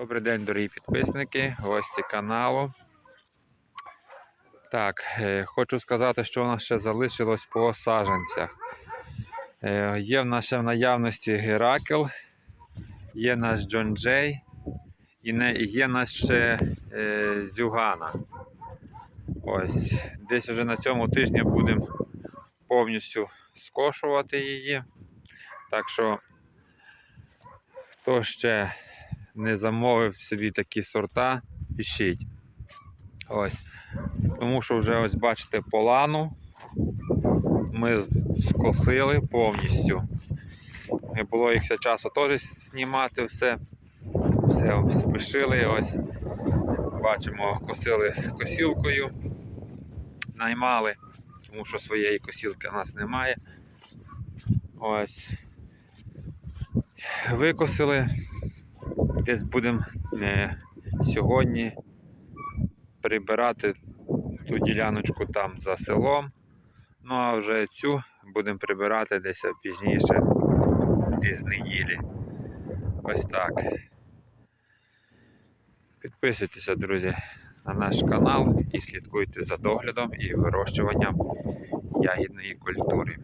Добрий день, дорогі підписники, гості каналу. Так, е, хочу сказати, що у нас ще залишилось по саджанцях. Е, Є в нас ще в наявності Геракл, є наш Джон Джей і є наш ще е, Зюгана. Ось, десь вже на цьому тижні будемо повністю скошувати її. Так що, хто ще не замовив собі такі сорта, пишіть. Ось. Тому що вже ось бачите полану. Ми скосили повністю. Не було їх часу теж знімати все. Все спішили. Ось. Бачимо, косили косілкою. Наймали, тому що своєї косілки у нас немає. Ось. Викосили. Десь будемо е, сьогодні прибирати ту діляночку там за селом. Ну а вже цю будемо прибирати десь пізніше, десь неділі. Ось так. Підписуйтеся, друзі, на наш канал і слідкуйте за доглядом і вирощуванням ягідної культури.